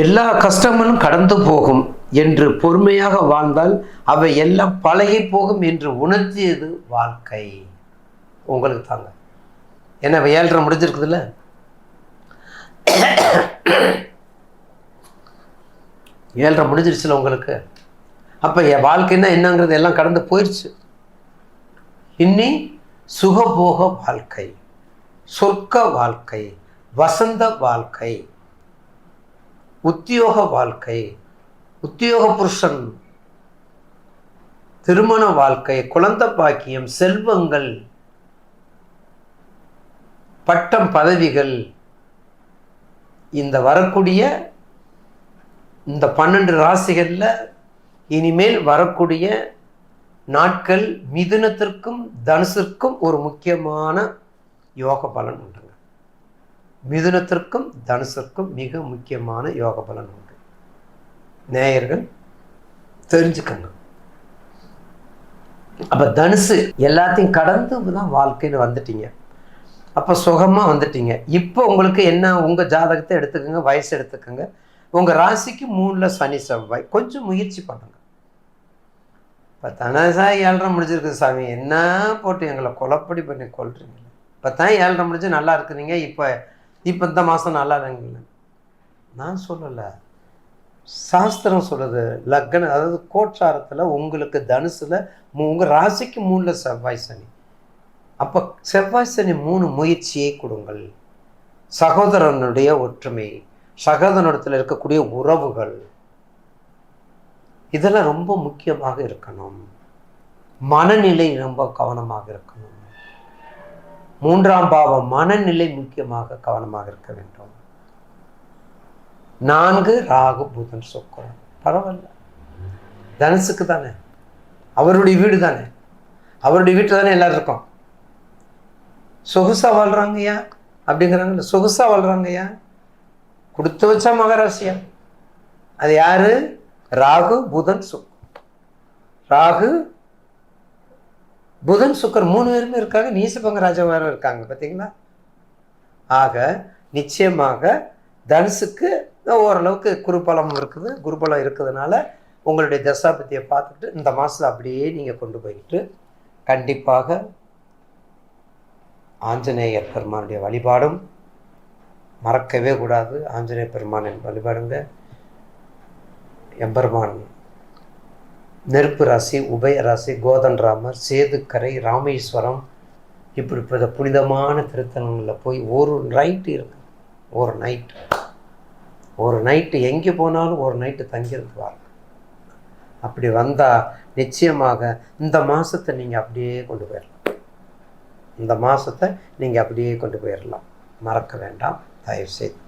எல்லா கஷ்டங்களும் கடந்து போகும் என்று பொறுமையாக வாழ்ந்தால் அவை எல்லாம் பழகி போகும் என்று உணர்த்தியது வாழ்க்கை. உங்களுக்கு தாங்க. ஏன்னா இப்ப ஏழரை முடிஞ்சிருக்குதுல்ல? ஏழரை முடிஞ்சிருச்சுல உங்களுக்கு? அப்போ என் வாழ்க்கைன்னா என்னங்கிறது எல்லாம் கடந்து போயிடுச்சு இன்னி சுகபோக வாழ்க்கை சொர்க்க வாழ்க்கை வசந்த வாழ்க்கை. உத்தியோக வாழ்க்கை உத்தியோக புருஷன் திருமண வாழ்க்கை குழந்தை பாக்கியம் செல்வங்கள் பட்டம் பதவிகள் இந்த வரக்கூடிய இந்த பன்னெண்டு ராசிகளில் இனிமேல் வரக்கூடிய நாட்கள் மிதுனத்திற்கும் தனுசிற்கும் ஒரு முக்கியமான யோக பலன் உண்டுங்க. மிதுனத்திற்கும் தனுசிற்கும் மிக முக்கியமான யோக பலன் உண்டு. நேயர்கள் தெரிஞ்சுக்கங்க. அப்போ தனுசு எல்லாத்தையும் கடந்து தான் வாழ்க்கைன்னு வந்துட்டீங்க. அப்போ சுகமாக வந்துட்டீங்க. இப்போ உங்களுக்கு என்ன உங்கள் ஜாதகத்தை எடுத்துக்கோங்க வயசு எடுத்துக்கோங்க. உங்கள் ராசிக்கு மூணில் சனி செவ்வாய். கொஞ்சம் முயற்சி பண்ணுங்க. இப்போ தனசா ஏழரை முடிஞ்சிருக்கு சாமி. என்ன போட்டு எங்களை கொலப்படி பண்ணி கொள்றீங்க இப்போ தான் ஏழரை முடிஞ்சு நல்லா இருக்கிறீங்க. இப்போ இப்போ இந்த மாதம் நல்லா இல்லைங்கள. நான் சொல்லலை. சாஸ்திரம் சொல்கிறது லக்னம் அதாவது கோட்சாரத்தில் உங்களுக்கு தனுசில் உங்கள் ராசிக்கு மூணில் செவ்வாய் சனி. அப்போ செவ்வாய் சனி மூணு முயற்சியை கொடுங்கள். சகோதரனுடைய ஒற்றுமை சகோதரனிடத்தில் இருக்கக்கூடிய உறவுகள். இதெல்லாம் ரொம்ப முக்கியமாக இருக்கணும். மனநிலை ரொம்ப கவனமாக இருக்கணும். மூன்றாம் பாவம் மனநிலை முக்கியமாக கவனமாக இருக்க வேண்டும். நான்கு ராகு புதன் சுக்கரன். பரவாயில்ல. தனுசுக்கு தானே. அவருடைய வீடு தானே. அவருடைய வீட்டில் தானே எல்லோரும் இருக்கோம். சொகுசா வாழ்றாங்கய்யா அப்படிங்கிறாங்கல்ல. சொகுசா வாழ்றாங்கய்யா கொடுத்து வச்சா மகராசியா? அது யாரு? ராகு புதன் சுக். ராகு புதன் சுக்கர் மூணு பேருமே இருக்காங்க. நீசபங்க ராஜா இருக்காங்க பார்த்தீங்களா ஆக நிச்சயமாக தனுசுக்கு ஓரளவுக்கு குருபலம் இருக்குது. குருபலம் இருக்கிறதுனால உங்களுடைய தசாபத்தியை பார்த்துட்டு இந்த மாதம் அப்படியே நீங்கள் கொண்டு போயிட்டு கண்டிப்பாக ஆஞ்சநேயர் பெருமானுடைய வழிபாடும் மறக்கவே கூடாது. ஆஞ்சநேய பெருமானின் வழிபாடுங்க. எம்பெருமான் நெருப்பு ராசி உபய ராசி கோதன் ராமர் சேதுக்கரை ராமேஸ்வரம் இப்படி இப்படிப்பட்ட புனிதமான திருத்தலங்களில் போய் ஒரு நைட்டு இருக்கு. ஒரு நைட்டு ஒரு நைட்டு எங்கே போனாலும் ஒரு நைட்டு தங்கியிருந்து வாங்க. அப்படி வந்தால் நிச்சயமாக இந்த மாதத்தை நீங்கள் அப்படியே கொண்டு போயிடலாம் இந்த மாதத்தை நீங்கள் அப்படியே கொண்டு போயிடலாம் மறக்க வேண்டாம். தயவுசெய்து